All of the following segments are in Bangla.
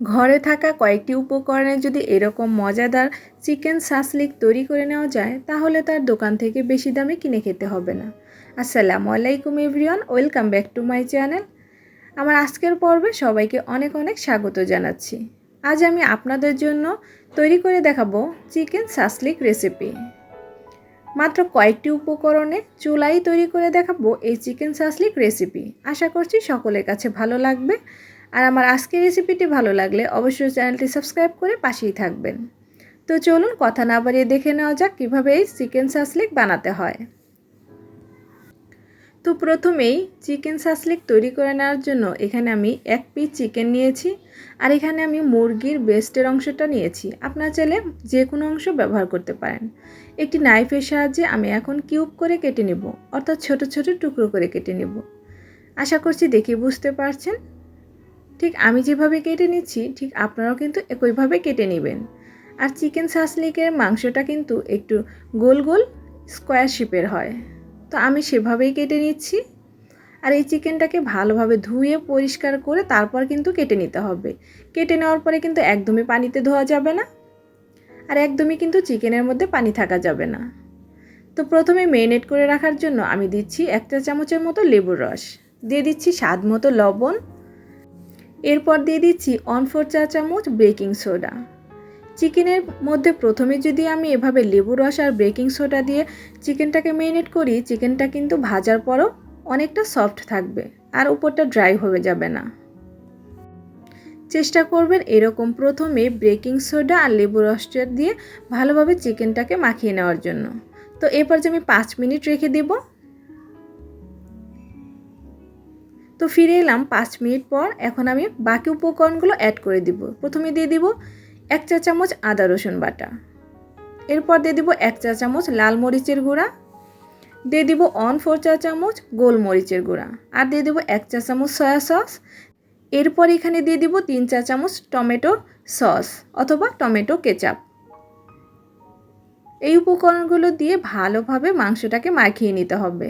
ঘরে থাকা কয়েকটি উপকরণে যদি এরকম মজাদার চিকেন সাসলিক তৈরি করে নেওয়া যায়, তাহলে তার দোকান থেকে বেশি দামে কিনে খেতে হবে না। আসসালামু আলাইকুম everyone, welcome back to my channel. আমার আজকের পর্বে সবাইকে অনেক অনেক স্বাগত জানাচ্ছি। আজ আমি আপনাদের জন্য তৈরি করে দেখাবো চিকেন সাসলিক রেসিপি। মাত্র কয়েকটি উপকরণে চুলাই তৈরি করে দেখাবো এই চিকেন সাসলিক রেসিপি আশা করছি সকলের কাছে ভালো লাগবে। আর আমার আজকের রেসিপিটি ভালো লাগলে অবশ্যই চ্যানেলটি সাবস্ক্রাইব করে পাশেই থাকবেন। তো চলুন কথা না বাড়িয়ে দেখে নেওয়া যাক কীভাবে এই চিকেন সাসলিক বানাতে হয়। তো প্রথমেই চিকেন সাসলিক তৈরি করে নেওয়ার জন্য এখানে আমি এক পিস চিকেন নিয়েছি আর এখানে আমি মুরগির বেস্টের অংশটা নিয়েছি। আপনার চাইলে যে কোনো অংশ ব্যবহার করতে পারেন। একটি নাইফের সাহায্যে আমি এখন কিউব করে কেটে নেব, অর্থাৎ ছোট ছোট টুকরো করে কেটে নেব। আশা করছি দেখে বুঝতে পারছেন? ঠিক আমি যেভাবে কেটে নিচ্ছি, ঠিক আপনারাও কিন্তু একইভাবে কেটে নেবেন। আর চিকেন সাসলিকের মাংসটা কিন্তু একটু গোল গোল স্কোয়ার শেপের হয়। তো আমি সেভাবেই কেটে নিচ্ছি। আর এই চিকেনটাকে ভালোভাবে ধুয়ে পরিষ্কার করে তারপর কিন্তু কেটে নিতে হবে। কেটে নেওয়ার পরে কিন্তু একদমই পানিতে ধোয়া যাবে না। আর একদমই কিন্তু চিকেনের মধ্যে পানি থাকা যাবে না। তো প্রথমে মেরিনেট করে রাখার জন্য আমি দিচ্ছি এক চা চামচের মতো লেবুর রস। দিয়ে দিচ্ছি স্বাদ মতো লবণ। এরপর দিয়ে দিচ্ছি ওয়ান ফোর চা চামচ বেকিং সোডা চিকেনের মধ্যে প্রথমে যদি আমি এভাবে লেবু রস আর বেকিং সোডা দিয়ে চিকেনটাকে মেরিনেট করি, চিকেনটা কিন্তু ভাজার পরও অনেকটা সফট থাকবে আর উপরটা ড্রাই হয়ে যাবে না। চেষ্টা করবেন এরকম প্রথমে বেকিং সোডা আর লেবু রসটা দিয়ে ভালোভাবে চিকেনটাকে মাখিয়ে নেওয়ার জন্য। তো এরপর যে আমি পাঁচ মিনিট রেখে দেবো। তো ফিরে এলাম পাঁচ মিনিট পর, এখন আমি বাকি উপকরণগুলো অ্যাড করে দিব। প্রথমে দিয়ে দিব এক চা চামচ আদা রসুন বাটা। এরপর দিয়ে দিব এক চা চামচ লাল মরিচের গুঁড়া। দিয়ে দিব অন ফোর চা চামচ গোলমরিচের গুঁড়া। আর দিয়ে দেবো এক চা চামচ সয়া সস। এরপর এখানে দিয়ে দিব তিন চা চামচ টমেটো সস অথবা টমেটো কেচাপ। এই উপকরণগুলো দিয়ে ভালোভাবে মাংসটাকে মাখিয়ে নিতে হবে।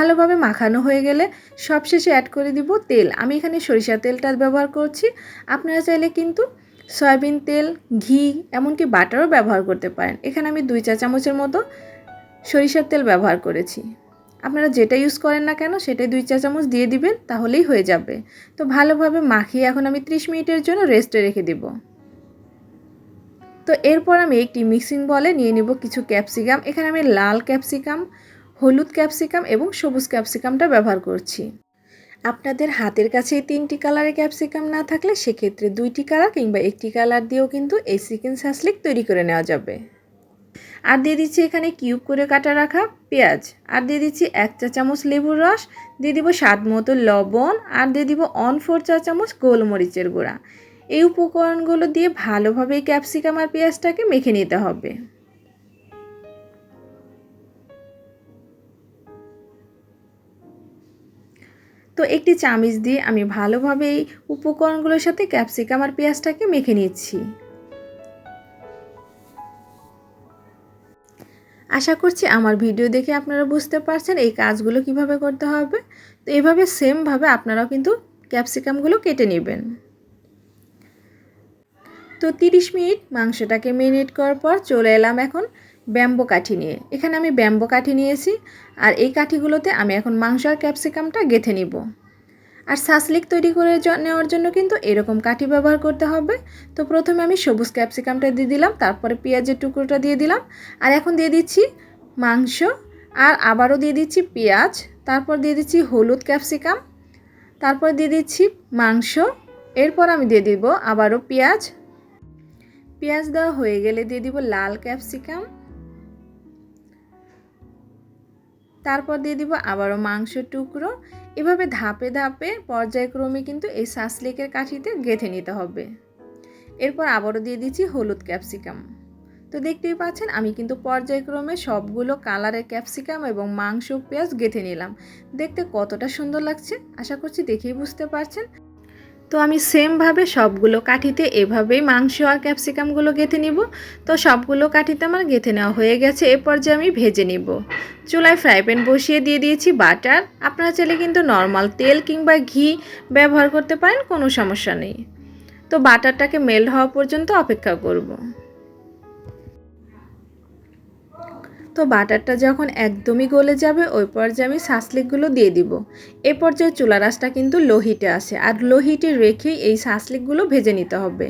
ভালোভাবে মাখানো হয়ে গেলে সবশেষে অ্যাড করে দিব তেল। আমি এখানে সরিষার তেলটা ব্যবহার করছি। আপনারা চাইলে কিন্তু সয়াবিন তেল, ঘি, এমনকি বাটারও ব্যবহার করতে পারেন। এখানে আমি দুই চা চামচের মতো সরিষার তেল ব্যবহার করেছি। আপনারা যেটা ইউজ করেন না কেন, সেটাই দুই চা চামচ দিয়ে দিবেন, তাহলেই হয়ে যাবে। তো ভালোভাবে মাখিয়ে এখন আমি ত্রিশ মিনিটের জন্য রেস্টে রেখে দেব। তো এরপর আমি একটি মিক্সিং বলে নিয়ে নিব কিছু ক্যাপসিকাম এখানে আমি লাল ক্যাপসিকাম হলুদ ক্যাপসিকাম এবং সবুজ ক্যাপসিকামটা ব্যবহার করছি। আপনাদের হাতের কাছে এই তিনটি কালারের ক্যাপসিকাম না থাকলে সেক্ষেত্রে দুইটি কালার কিংবা একটি কালার দিয়েও কিন্তু এই চিকেন সাসলিক তৈরি করে নেওয়া যাবে। আর দিয়ে দিচ্ছি এখানে কিউব করে কাটা রাখা পেঁয়াজ। আর দিয়ে দিচ্ছি এক চা চামচ লেবুর রস, দিয়ে দিব স্বাদ মতো লবণ, আর দিয়ে দিব অন ফোর চা চামচ গোলমরিচের গুঁড়া। এই উপকরণগুলো দিয়ে ভালোভাবে এই ক্যাপসিকাম আর পেঁয়াজটাকে মেখে নিতে হবে। তো একটি চামিচ দিয়ে আমি ভালোভাবে এই উপকরণগুলোর সাথে ক্যাপসিকাম আর পেঁয়াজটাকে মেখে নিচ্ছি। আশা করছি আমার ভিডিও দেখে আপনারা বুঝতে পারছেন এই কাজগুলো কীভাবে করতে হবে। তো এইভাবে সেমভাবে আপনারাও কিন্তু ক্যাপসিকামগুলো কেটে নেবেন। তো তিরিশ মিনিট মাংসটাকে মেরিনেট করার পর চলে এলাম এখন ব্যাম্বো কাঠি নিয়ে। এখানে আমি ব্যাম্বো কাঠি নিয়েছি আর এই কাঠিগুলোতে আমি এখন মাংস আর ক্যাপসিকামটা গেঁথে নিব। আর সাসলিক তৈরি করে নেওয়ার জন্য কিন্তু এরকম কাঠি ব্যবহার করতে হবে। তো প্রথমে আমি সবুজ ক্যাপসিকামটা দিয়ে দিলাম, তারপরে পেঁয়াজের টুকরোটা দিয়ে দিলাম। আর এখন দিয়ে দিচ্ছি মাংস, আর আবারও দিয়ে দিচ্ছি পেঁয়াজ, তারপর দিয়ে দিচ্ছি হলুদ ক্যাপসিকাম, তারপর দিয়ে দিচ্ছি মাংস, এরপর আমি দিয়ে দিব আবারও পেঁয়াজ। পেঁয়াজ দেওয়া হয়ে গেলে দিয়ে দিব লাল ক্যাপসিকাম। তারপর দিয়ে দিব আবারও মাংসের টুকরো। এভাবে ধাপে ধাপে পর্যায়ক্রমে কিন্তু এই সাসলেকের কাঠিতে গেঁথে নিতে হবে। এরপর আবারও দিয়ে দিচ্ছি হলুদ ক্যাপসিকাম। তো দেখতেই পাচ্ছেন আমি কিন্তু পর্যায়ক্রমে সবগুলো কালারের ক্যাপসিকাম এবং মাংস পেঁয়াজ গেঁথে নিলাম। দেখতে কতটা সুন্দর লাগছে, আশা করছি দেখেই বুঝতে পারছেন। তো আমি সেমভাবে সবগুলো কাঠিতে এভাবেই মাংস আর ক্যাপসিকামগুলো গেঁথে নিব। তো সবগুলো কাঠিতে আমার গেঁথে নেওয়া হয়ে গেছে, এ পর্যায়ে আমি ভেজে নিব। চুলায় ফ্রাই প্যান বসিয়ে দিয়ে দিয়েছি বাটার আপনারা চাইলে কিন্তু নর্মাল তেল কিংবা ঘি ব্যবহার করতে পারেন, কোনো সমস্যা নেই। তো বাটারটাকে মেল্ট হওয়া পর্যন্ত অপেক্ষা করব। তো বাটারটা যখন একদমই গলে যাবে, ওই পর্যায়ে আমি শাসলিকগুলো দিয়ে দিব। এ পর্যায়ে চুলা রাসটা কিন্তু লো হিটে আসে, আর লো হিটে রেখেই এই শাসলিকগুলো ভেজে নিতে হবে।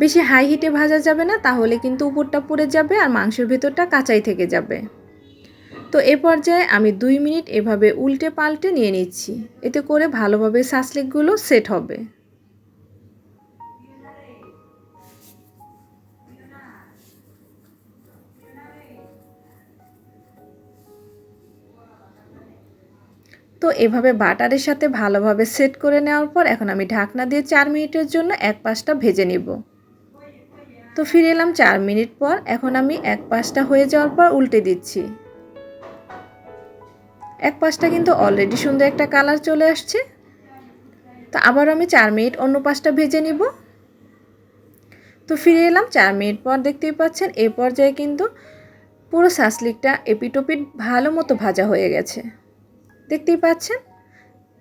বেশি হাই হিটে ভাজা যাবে না, তাহলে কিন্তু উপরটা পুড়ে যাবে আর মাংসের ভেতরটা কাঁচাই থেকে যাবে। তো এ পর্যায়ে আমি দুই মিনিট এভাবে উল্টে পাল্টে নিয়ে নিচ্ছি, এতে করে ভালোভাবে শাসলিকগুলো সেট হবে। তো এভাবে বাটারের সাথে ভালোভাবে সেট করে নেওয়ার পর এখন আমি ঢাকনা দিয়ে চার মিনিটের জন্য এক পাশটা ভেজে নিব। তো ফিরে এলাম চার মিনিট পর এখন আমি এক পাশটা হয়ে যাওয়ার পর উল্টে দিচ্ছি। এক পাশটা কিন্তু অলরেডি সুন্দর একটা কালার চলে আসছে। তো আবার আমি চার মিনিট অন্য পাশটা ভেজে নিব। তো ফিরে এলাম চার মিনিট পর দেখতেই পাচ্ছেন এ পর্যায়ে কিন্তু পুরো শাসলিকটা এপিটোপিট ভালো মতো ভাজা হয়ে গেছে। দেখতেই পাচ্ছেন?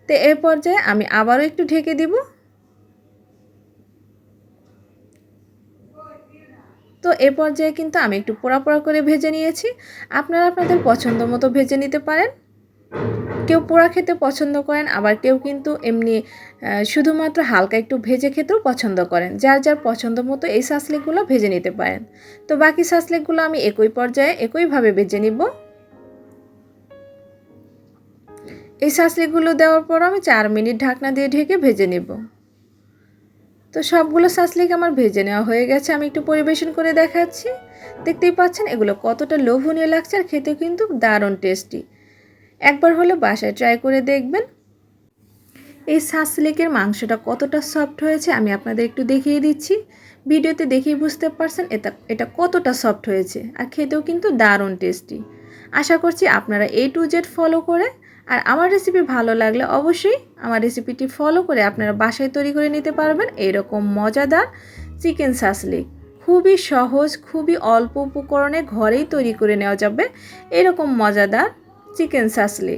তো এর পর্যায়ে আমি আবারও একটু ঢেকে দিব। তো এ পর্যায়ে কিন্তু আমি একটু পোড়া পোড়া করে ভেজে নিয়েছি। আপনারা আপনাদের পছন্দ মতো ভেজে নিতে পারেন। কেউ পোড়া খেতে পছন্দ করেন, আবার কেউ কিন্তু এমনি শুধুমাত্র হালকা একটু ভেজে খেতেও পছন্দ করেন। যার যার পছন্দ মতো এই শাসলিকগুলো ভেজে নিতে পারেন। তো বাকি শাসলিকগুলো আমি একই পর্যায়ে একইভাবে ভেজে নিব। এই শাসলিগুলো দেওয়ার পর আমি চার মিনিট ঢাকনা দিয়ে ঢেকে ভেজে নেব। তো সবগুলো শাসলিক আমার ভেজে নেওয়া হয়ে গেছে। আমি একটু পরিবেশন করে দেখাচ্ছি। দেখতেই পাচ্ছেন, এগুলো কতটা লোভনীয় লাগছে আর খেতে কিন্তু দারুণ টেস্টি। একবার হলে বাসায় ট্রাই করে দেখবেন। এই শাসলিকের মাংসটা কতটা সফট হয়েছে আমি আপনাদের একটু দেখিয়ে দিচ্ছি। ভিডিওতে দেখেই বুঝতে পারছেন, এটা এটা কতটা সফট হয়েছে। আর খেতেও কিন্তু দারুণ টেস্টি। আশা করছি আপনারা এ টু জেড ফলো করে আর আমার রেসিপি ভালো লাগলে অবশ্যই আমার রেসিপিটি ফলো করে আপনারা বাসায় তৈরি করে নিতে পারবেন এরকম মজাদার চিকেন সাসলি। খুবই সহজ, খুবই অল্প উপকরণে ঘরেই তৈরি করে নেওয়া যাবে এরকম মজাদার চিকেন সাসলি।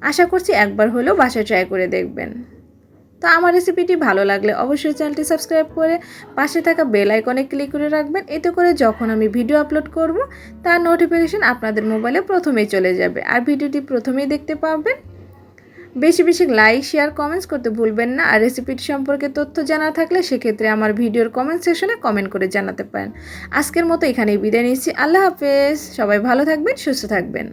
আশা করছি একবার হলেও বাসায় ট্রাই করে দেখবেন। তো আমার রেসিপিটি ভালো লাগলে অবশ্যই চ্যানেলটি সাবস্ক্রাইব করে পাশে থাকা বেল আইকনে ক্লিক করে রাখবেন। এতে করে যখন আমি ভিডিও আপলোড করব, তার নোটিফিকেশান আপনাদের মোবাইলে প্রথমেই চলে যাবে। আর ভিডিওটি প্রথমেই দেখতে পাবেন। বেশি বেশি লাইক শেয়ার কমেন্টস করতে ভুলবেন না। আর রেসিপিটি সম্পর্কে তথ্য জানা থাকলে সেক্ষেত্রে আমার ভিডিওর কমেন্ট সেকশনে কমেন্ট করে জানাতে পারেন। আজকের মতো এখানেই বিদায় নিচ্ছি। আল্লাহ হাফেজ। সবাই ভালো থাকবেন, সুস্থ থাকবেন।